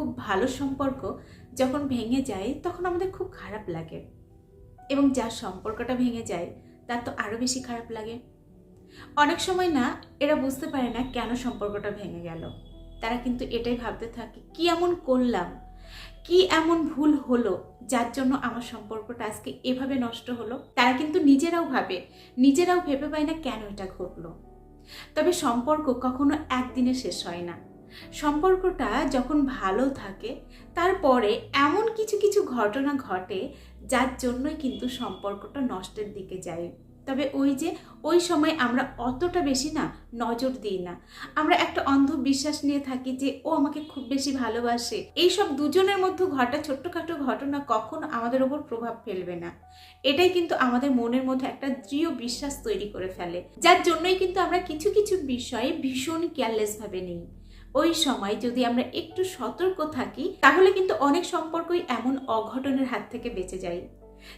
খুব ভালো সম্পর্ক যখন ভেঙে যায়, তখন আমাদের খুব খারাপ লাগে। এবং যার সম্পর্কটা ভেঙে যায়, তার তো আরও বেশি খারাপ লাগে। অনেক সময় না, এরা বুঝতে পারে না কেন সম্পর্কটা ভেঙে গেল। তারা কিন্তু এটাই ভাবতে থাকে, কি এমন করলাম? কি এমন ভুল হলো যার জন্য আমার সম্পর্কটা আজকে এভাবে নষ্ট হলো? তারা কিন্তু নিজেরাও ভাবে, নিজেরাও ভেবে পায় না কেন এটা ঘটলো। তবে সম্পর্ক কখনো একদিনে শেষ হয় না। সম্পর্কটা যখন ভালো থাকে, তারপরে এমন কিছু কিছু ঘটনা ঘটে যার জন্যই কিন্তু সম্পর্কটা নষ্টের দিকে যায়। তবে ওই যে ওই সময় আমরা অতটা বেশি না, নজর দিই না। আমরা একটা অন্ধবিশ্বাস নিয়ে থাকি যে, ও আমাকে খুব বেশি ভালোবাসে। এইসব দুজনের মধ্যে ঘটা ছোট্টখাটো ঘটনা কখনো আমাদের ওপর প্রভাব ফেলবে না। এটাই কিন্তু আমাদের মনের মধ্যে একটা দৃঢ় বিশ্বাস তৈরি করে ফেলে, যার জন্যই কিন্তু আমরা কিছু কিছু বিষয়ে ভীষণ কেয়ারলেসভাবে নিই। ওই সময় যদি আমরা একটু সতর্ক থাকি, তাহলে কিন্তু অনেক সম্পর্কই এমন অঘটনের হাত থেকে বেঁচে যায়।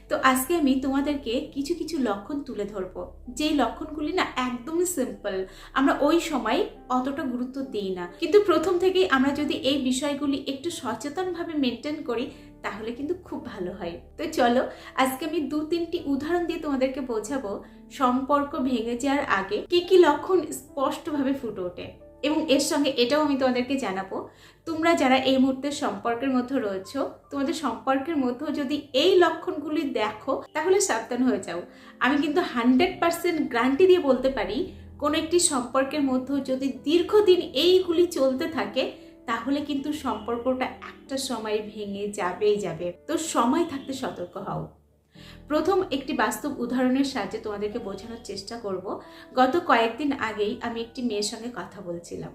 তো আজকে আমি তোমাদেরকে কিছু কিছু লক্ষণ তুলে ধরবো। যেই লক্ষণগুলি না একদমই সিম্পল আমরা ওই সময় অতটা গুরুত্ব দিই না। কিন্তু প্রথম থেকেই আমরা যদি এই বিষয়গুলি একটু সচেতনভাবে মেনটেন করি, তাহলে কিন্তু খুব ভালো হয়। তো চলো, আজকে আমি দু তিনটি উদাহরণ দিয়ে তোমাদেরকে বোঝাবো, সম্পর্ক ভেঙে যাওয়ার আগে কি কি লক্ষণ স্পষ্টভাবে ফুটে ওঠে। এবং এর সঙ্গে এটাও আমি তোমাদেরকে জানাব, তোমরা যারা এই মুহূর্তে সম্পর্কের মধ্যে রয়েছো, তোমাদের সম্পর্কের মধ্যেও যদি এই লক্ষণগুলি দেখো, তাহলে সাবধান হয়ে যাও। আমি কিন্তু হান্ড্রেড পার্সেন্ট গ্যারান্টি দিয়ে বলতে পারি, কোনো একটি সম্পর্কের মধ্যেও যদি দীর্ঘদিন এইগুলি চলতে থাকে, তাহলে কিন্তু সম্পর্কটা একটা সময় ভেঙে যাবেই যাবে। তো সময় থাকতে সতর্ক হও। প্রথম একটি বাস্তব উদাহরণের সাহায্যে তোমাদেরকে বোঝানোর চেষ্টা করব। গত কয়েকদিন আগেই আমি একটি মেয়ের সঙ্গে কথা বলছিলাম।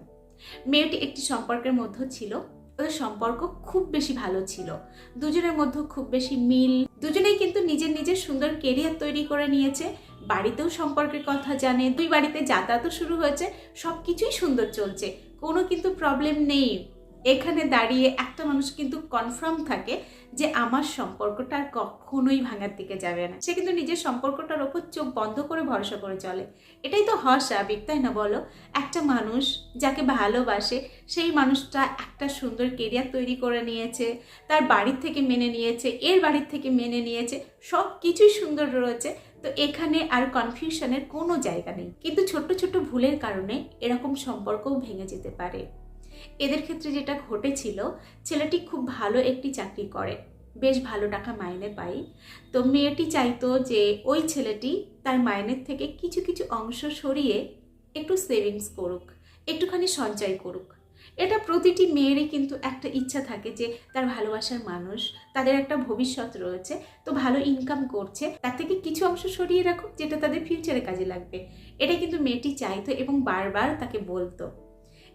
মেয়েটি একটি সম্পর্কের মধ্যে ছিল। ওদের সম্পর্ক খুব বেশি ভালো ছিল। দুজনের মধ্যে খুব বেশি মিল। দুজনেই কিন্তু নিজের নিজের সুন্দর কেরিয়ার তৈরি করে নিয়েছে। বাড়িতেও সম্পর্কের কথা জানে। দুই বাড়িতে যাতায়াতও শুরু হয়েছে। সব কিছুই সুন্দর চলছে। কোনো কিন্তু প্রবলেম নেই। এখানে দাঁড়িয়ে একটা মানুষ কিন্তু কনফার্ম থাকে যে আমার সম্পর্কটা আর কখনোই ভাঙার দিকে যাবে না। সে কিন্তু নিজের সম্পর্কটার ওপর চোখ বন্ধ করে ভরসা করে চলে। এটাই তো হওয়া স্বাভাবিক, তাই না বলো? একটা মানুষ যাকে ভালোবাসে, সেই মানুষটা একটা সুন্দর কেরিয়ার তৈরি করে নিয়েছে, তার বাড়ির থেকে মেনে নিয়েছে, এর বাড়ির থেকে মেনে নিয়েছে সব কিছুই সুন্দর রয়েছে। তো এখানে আর কনফিউশনের কোনো জায়গা নেই। কিন্তু ছোট্ট ছোট্ট ভুলের কারণে এরকম সম্পর্কও ভেঙে যেতে পারে। এদের ক্ষেত্রে যেটা ঘটেছিল, ছেলেটি খুব ভালো একটি চাকরি করে। বেশ ভালো টাকা মাইনে পাই তো মেয়েটি চাইতো যে ওই ছেলেটি তার মাইনের থেকে কিছু কিছু অংশ সরিয়ে একটু সেভিংস করুক, একটুখানি সঞ্চয় করুক। এটা প্রতিটি মেয়েরই কিন্তু একটা ইচ্ছা থাকে যে তার ভালোবাসার মানুষ, তাদের একটা ভবিষ্যৎ রয়েছে, তো ভালো ইনকাম করছে, তার থেকে কিছু অংশ সরিয়ে রাখুক, যেটা তাদের ফিউচারে কাজে লাগবে। এটা কিন্তু মেয়েটি চাইতো এবং বারবার তাকে বলতো।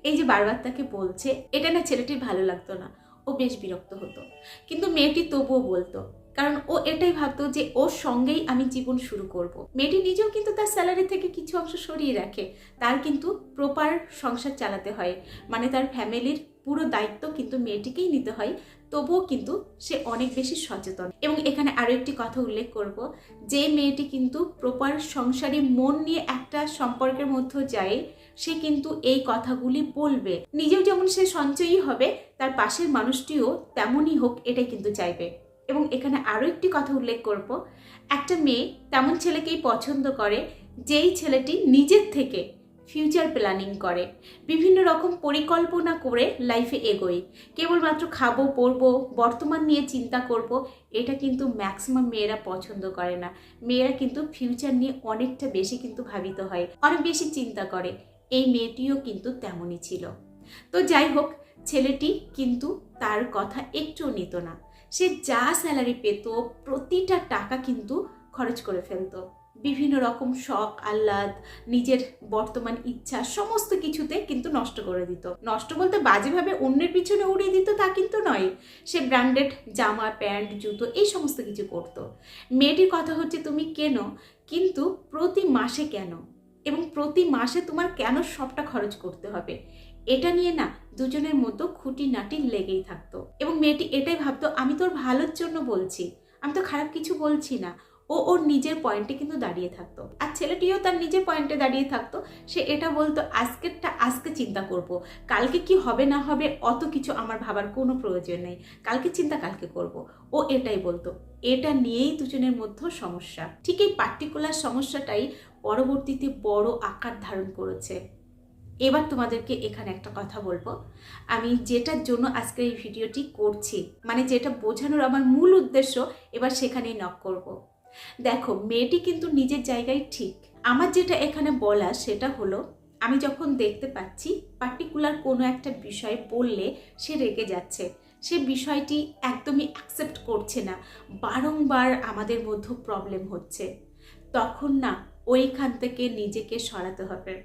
এই যে বারবার তাকে বলছে, এটা না ছেলেটির ভালো লাগতো না। ও বেশ বিরক্ত হতো। কিন্তু মেয়েটি তবুও বলতো, কারণ ও এটাই ভাবতো যে ওর সঙ্গেই আমি জীবন শুরু করব। মেয়েটি নিজেও কিন্তু তার স্যালারি থেকে কিছু অংশ সরিয়ে রাখে। তার কিন্তু প্রপার সংসার চালাতে হয়। মানে তার ফ্যামিলির পুরো দায়িত্ব কিন্তু মেয়েটিকেই নিতে হয়। তবুও কিন্তু সে অনেক বেশি সচেতন। এবং এখানে আরও একটি কথা উল্লেখ করব, যে মেয়েটি কিন্তু প্রপার সংসারী মন নিয়ে একটা সম্পর্কের মধ্যে যায়। সে কিন্তু এই কথাগুলি বলবে। নিজেও যেমন সে সঞ্চয়ী হবে, তার পাশের মানুষটিও তেমনই হোক এটাই কিন্তু চাইবে। এবং এখানে আরও একটি কথা উল্লেখ করব। একটা মেয়ে তেমন ছেলেকেই পছন্দ করে, যেই ছেলেটি নিজের থেকে ফিউচার প্ল্যানিং করে। বিভিন্ন রকম পরিকল্পনা করে লাইফে এগোই কেবলমাত্র খাব, পরবো, বর্তমান নিয়ে চিন্তা করব, এটা কিন্তু ম্যাক্সিমাম মেয়েরা পছন্দ করে না। মেয়েরা কিন্তু ফিউচার নিয়ে অনেকটা বেশি কিন্তু ভাবিত হয়। অনেক বেশি চিন্তা করে। এই মেয়েটিও কিন্তু তেমনই ছিল। তো যাই হোক, ছেলেটি কিন্তু তার কথা একটুও নিত না। সে যা স্যালারি পেত, প্রতিটা টাকা কিন্তু খরচ করে ফেলতো। বিভিন্ন রকম শখ, আহ্লাদ, নিজের বর্তমান ইচ্ছা, সমস্ত কিছুতে কিন্তু নষ্ট করে দিত। নষ্ট বলতে বাজেভাবে অন্যের পিছনে উড়িয়ে দিত তা কিন্তু নয়। সে ব্র্যান্ডেড জামা, প্যান্ট, জুতো, এই সমস্ত কিছু করতো। মেয়েটির কথা হচ্ছে, তুমি কেন? কিন্তু প্রতি মাসে কেন? এবং প্রতি মাসে তোমার কেন সবটা খরচ করতে হবে? এটা নিয়ে না দুজনের মতো খুঁটি নাটি লেগেই থাকতো। এবং মেয়েটি এটাই ভাবতো, আমি তোর ভালোর জন্য বলছি। আমি তো খারাপ কিছু বলছি না। ও ওর নিজের পয়েন্টে কিন্তু দাঁড়িয়ে থাকতো। আর ছেলেটিও তার নিজের পয়েন্টে দাঁড়িয়ে থাকতো। সে এটা বলতো, আজকেরটা, আজকে চিন্তা করব। কালকে কি হবে না হবে, অত কিছু আমার ভাবার কোনো প্রয়োজন নেই। কালকে চিন্তা কালকে করব। ও এটাই বলতো। এটা নিয়েই দুজনের মধ্যে সমস্যা। ঠিক এই পার্টিকুলার সমস্যাটাই পরবর্তীতে বড় আকার ধারণ করেছে। এবার তোমাদেরকে এখানে একটা কথা বলব। আমি যেটার জন্য আজকে এই ভিডিওটি করছি মানে যেটা বোঝানোর আমার মূল উদ্দেশ্য, এবার সেখানেই নক করব। দেখো, মেয়েটি কিন্তু নিজের জায়গায় ঠিক। আমার যেটা এখানে বলা সেটা হলো, আমি যখন দেখতে পাচ্ছি পার্টিকুলার কোনো একটা বিষয় বললে সে রেগে যাচ্ছে। সে বিষয়টি একদমই অ্যাকসেপ্ট করছে না। বারংবার আমাদের মধ্যে প্রবলেম হচ্ছে। তখন না, ওইখান থেকে নিজেকে সরাতে হবে।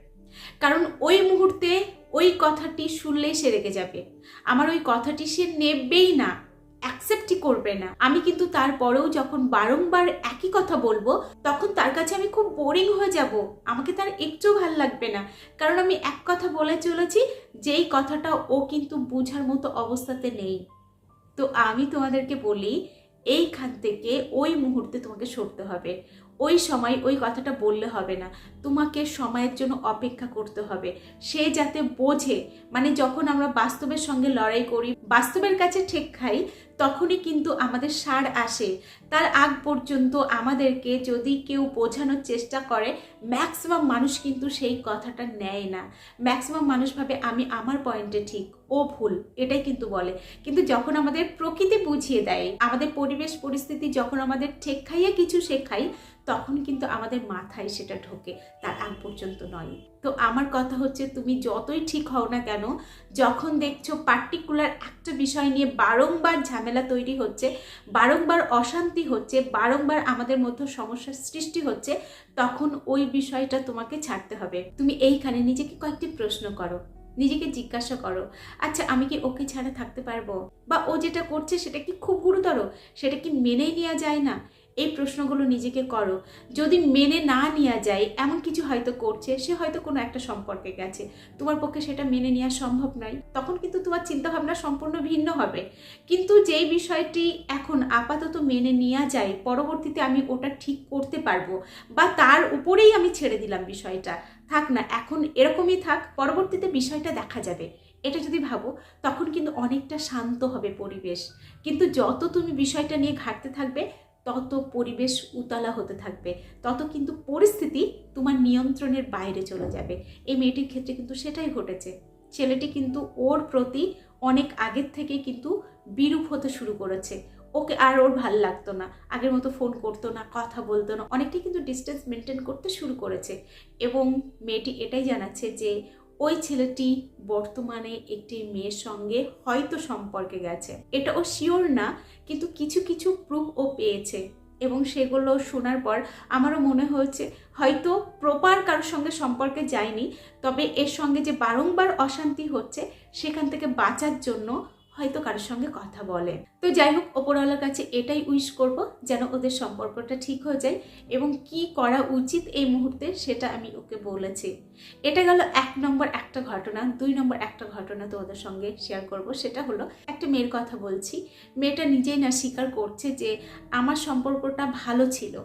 কারণ ওই মুহূর্তে ওই কথাটি শুনলেই সে রেগে যাবে। আমার ওই কথাটি সে নেবেই না। অ্যাকসেপ্টই করবে না। আমি কিন্তু তারপরেও যখন বারংবার একই কথা বলব, তখন তার কাছে আমি খুব বোরিং হয়ে যাব। আমাকে তার একটু ভালো লাগবে না। কারণ আমি এক কথা বলে চলেছি, যেই কথাটা ও কিন্তু বুঝার মতো অবস্থাতে নেই। তো আমি তোমাদেরকে বলি, এইখান থেকে ওই মুহূর্তে তোমাকে সরতে হবে। ওই সময় ওই কথাটা বললে হবে না। তোমাকে সময়ের জন্য অপেক্ষা করতে হবে। সে যাতে বোঝে মানে যখন আমরা বাস্তবের সঙ্গে লড়াই করি, বাস্তবের কাছে ঠেক খাই তখনই কিন্তু আমাদের সার আসে। তার আগ পর্যন্ত আমাদেরকে যদি কেউ বোঝানোর চেষ্টা করে ম্যাক্সিমাম মানুষ কিন্তু সেই কথাটা নেয় না। ম্যাক্সিমাম মানুষ ভাবে, আমি আমার পয়েন্টে ঠিক, ও ভুল। এটাই কিন্তু বলে। কিন্তু যখন আমাদের প্রকৃতি বুঝিয়ে দেয়, আমাদের পরিবেশ পরিস্থিতি যখন আমাদের ঠেক খাইয়ে কিছু শেখাই তখন কিন্তু আমাদের মাথায় সেটা ঢোকে, তার আগ পর্যন্ত নয়। তো আমার কথা হচ্ছে, তুমি যতই ঠিক হও না কেন, যখন দেখছ পার্টিকুলার একটা বিষয় নিয়ে বারংবার ঝামেলা তৈরি হচ্ছে, বারংবার অশান্তি হচ্ছে, বারংবার আমাদের মধ্যে সমস্যার সৃষ্টি হচ্ছে, তখন ওই বিষয়টা তোমাকে ছাড়তে হবে। তুমি এইখানে নিজেকে কয়েকটি প্রশ্ন করো, নিজেকে জিজ্ঞাসা করো আচ্ছা আমি কি ওকে ছাড়া থাকতে পারব? বা ও যেটা করছে সেটা কি খুব গুরুতর? সেটা কি মেনেই নেওয়া যায় না? এই প্রশ্নগুলো নিজেকে করো। যদি মেনে না নেওয়া যায়, এমন কিছু হয়তো করছে, সে হয়তো কোনো একটা সম্পর্কে গেছে। তোমার পক্ষে সেটা মেনে নেওয়া সম্ভব নয়। তখন কিন্তু তোমার চিন্তাভাবনা সম্পূর্ণ ভিন্ন হবে। কিন্তু যেই বিষয়টি এখন আপাতত মেনে নেওয়া যায়, পরবর্তীতে আমি ওটা ঠিক করতে পারব বা তার উপরেই আমি ছেড়ে দিলাম বিষয়টা। থাক না, এখন এরকমই থাক, পরবর্তীতে বিষয়টা দেখা যাবে। এটা যদি ভাবো, তখন কিন্তু অনেকটা শান্ত হবে পরিবেশ। কিন্তু যত তুমি বিষয়টা নিয়ে ঘাটতে থাকবে তত পরিবেশ উতলা হতে থাকবে, তত কিন্তু পরিস্থিতি তোমার নিয়ন্ত্রণের বাইরে চলে যাবে। এই মেয়েটির ক্ষেত্রে কিন্তু সেটাই ঘটেছে। ছেলেটি কিন্তু ওর প্রতি অনেক আগের থেকে কিন্তু বিরূপ হতে শুরু করেছে। ওকে আর ওর ভালো লাগতো না, আগের মতো ফোন করতো না, কথা বলতো না, অনেকটাই কিন্তু ডিস্টেন্স মেনটেন করতে শুরু করেছে। এবং মেয়েটি এটাই জানাচ্ছে যে ওই ছেলেটি বর্তমানে একটি মেয়ের সঙ্গে হয়তো সম্পর্কে গেছে। এটা ও শিওর না, কিন্তু কিছু কিছু প্রুফ ও পেয়েছে এবং সেগুলো শোনার পর আমারও মনে হয়েছে, হয়তো প্রপার কারোর সঙ্গে সম্পর্কে যায়নি, তবে এর সঙ্গে যে বারংবার অশান্তি হচ্ছে, সেখান থেকে বাঁচার জন্য হয়তো কারোর সঙ্গে কথা বলে। তো যাই হোক, ওপরওয়ালার কাছে এটাই উইশ করব, যেন ওদের সম্পর্কটা ঠিক হয়ে যায় এবং কি করা উচিত এই মুহূর্তে সেটা আমি ওকে বলেছি। এটা গেল এক নম্বর একটা ঘটনা, দুই নম্বর একটা ঘটনা তো ওদের সঙ্গে শেয়ার করব। সেটা হলো, একটা মেয়ের কথা বলছি। মেয়েটা নিজেই না স্বীকার করছে যে আমার সম্পর্কটা ভালো ছিল।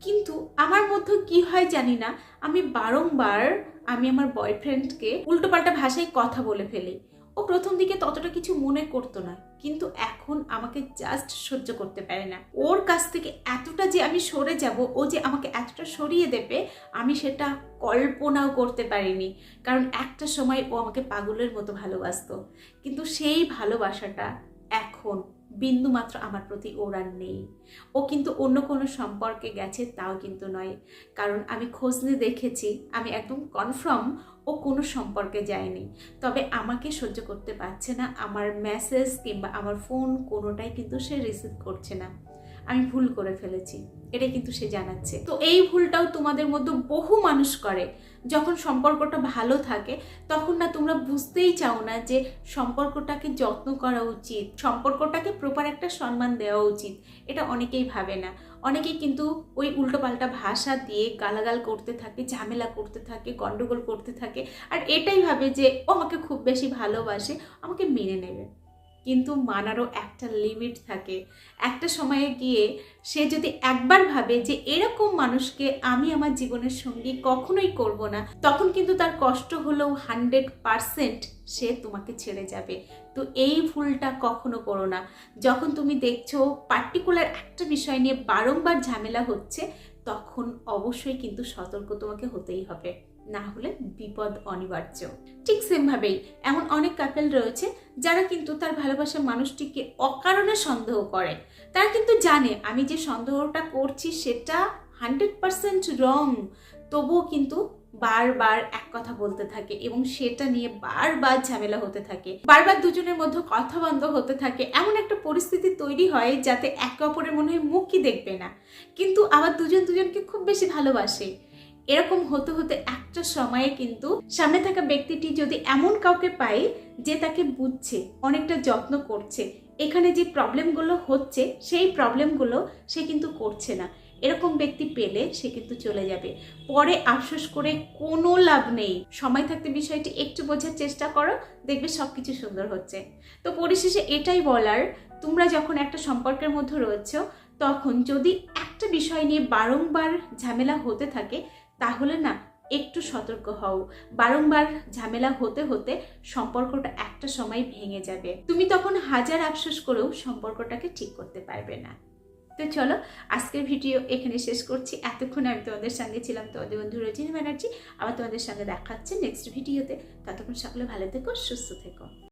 কিন্তু আমার মধ্যে কি হয় জানি না, আমি বারংবার আমি আমার বয়ফ্রেন্ডকে উল্টোপাল্টা ভাষায় কথা বলে ফেলি। ও প্রথম দিকে ততটা কিছু মনে করতো না, কিন্তু এখন আমাকে জাস্ট সহ্য করতে পারে না। ওর কাছ থেকে এতটা যে আমি সরে যাব, ও যে আমাকে এতটা সরিয়ে দেবে, আমি সেটা কল্পনাও করতে পারিনি। কারণ একটা সময় ও আমাকে পাগলের মতো ভালোবাসত। কিন্তু সেই ভালোবাসাটা এখন বিন্দু মাত্র আমার প্রতি ওর আর নেই। ও কিন্তু অন্য কোনো সম্পর্কে গেছে তাও কিন্তু নয়। কারণ আমি খোঁজ নিয়ে দেখেছি, আমি একদম কনফার্ম ও কোনো সম্পর্কে যায়নি তবে আমাকে সহ্য করতে পারছে না, আমার মেসেজ কিংবা আমার ফোন কোনোটাই কিন্তু সে রিসিভ করছে না। আমি ভুল করে ফেলেছি। এটা কিন্তু সে জানাচ্ছে। তো এই ভুলটাও তোমাদের মধ্যে বহু মানুষ করে। যখন সম্পর্কটা ভালো থাকে, তখন না তোমরা বুঝতেই চাও না যে সম্পর্কটাকে যত্ন করা উচিত। সম্পর্কটাকে প্রপার একটা সম্মান দেওয়া উচিত। এটা অনেকেই ভাবে না। অনেকেই কিন্তু ওই উল্টোপাল্টা ভাষা দিয়ে গালাগাল করতে থাকে, ঝামেলা করতে থাকে গণ্ডগোল করতে থাকে। আর এটাই ভাবে যে ও আমাকে খুব বেশি ভালোবাসে, আমাকে মেনে নেবে। কিন্তু মানারও একটা লিমিট থাকে। একটা সময়ে গিয়ে সে যদি একবার ভাবে যে এরকম মানুষকে আমি আমার জীবনের সঙ্গী কখনোই করব না, তখন কিন্তু তার কষ্ট হলেও হান্ড্রেড পারসেন্ট সে তোমাকে ছেড়ে যাবে। তো এই ভুলটা কখনো করো না। যখন তুমি দেখছ পার্টিকুলার একটা বিষয় নিয়ে বারংবার ঝামেলা হচ্ছে, তখন অবশ্যই কিন্তু সতর্ক তোমাকে হতেই হবে। না হলে বিপদ অনিবার্য। ঠিক সেমভাবেই এমন অনেক কাপেল রয়েছে যারা কিন্তু তার ভালোবাসার মানুষটিকে অকারণে সন্দেহ করে। তারা কিন্তু জানে, আমি যে সন্দেহটা করছি সেটা হান্ড্রেড পারসেন্ট রং তবুও কিন্তু বারবার এক কথা বলতে থাকে এবং সেটা নিয়ে বারবার ঝামেলা হতে থাকে। বারবার দুজনের মধ্যে কথা বন্ধ হতে থাকে। এমন একটা পরিস্থিতি তৈরি হয় যাতে একে অপরের মনে হয় মুখই দেখবে না। কিন্তু আবার দুজন দুজনকে খুব বেশি ভালোবাসে। এরকম হতে হতে একটা সময়ে কিন্তু সামনে থাকা ব্যক্তিটি যদি এমন কাউকে পায় যে তাকে বুঝছে, অনেকটা যত্ন করছে, এখানে যে প্রবলেমগুলো হচ্ছে, সেই প্রবলেমগুলো সে কিন্তু করছে না। এরকম ব্যক্তি পেলে সে কিন্তু চলে যাবে। পরে আফসোস করে কোনো লাভ নেই। সময় থাকতে বিষয়টি একটু বোঝার চেষ্টা করো, দেখবে সব কিছু সুন্দর হচ্ছে। তো পরিশেষে এটাই বলার, তোমরা যখন একটা সম্পর্কের মধ্যে রয়েছ, তখন যদি একটা বিষয় নিয়ে বারংবার ঝামেলা হতে থাকে তাহলে না, একটু সতর্ক হও। বারংবার ঝামেলা হতে হতে সম্পর্কটা একটা সময় ভেঙে যাবে। তুমি তখন হাজার আফসোস করেও সম্পর্কটাকে ঠিক করতে পারবে না। তো চলো, আজকের ভিডিও এখানে শেষ করছি। এতক্ষণ আমি তোমাদের সঙ্গে ছিলাম তোমাদের বন্ধু রজিনী ব্যানার্জি। আবার তোমাদের সঙ্গে দেখাচ্ছে নেক্সট ভিডিওতে ততক্ষণ সকলে ভালো থেকো, সুস্থ থেকো।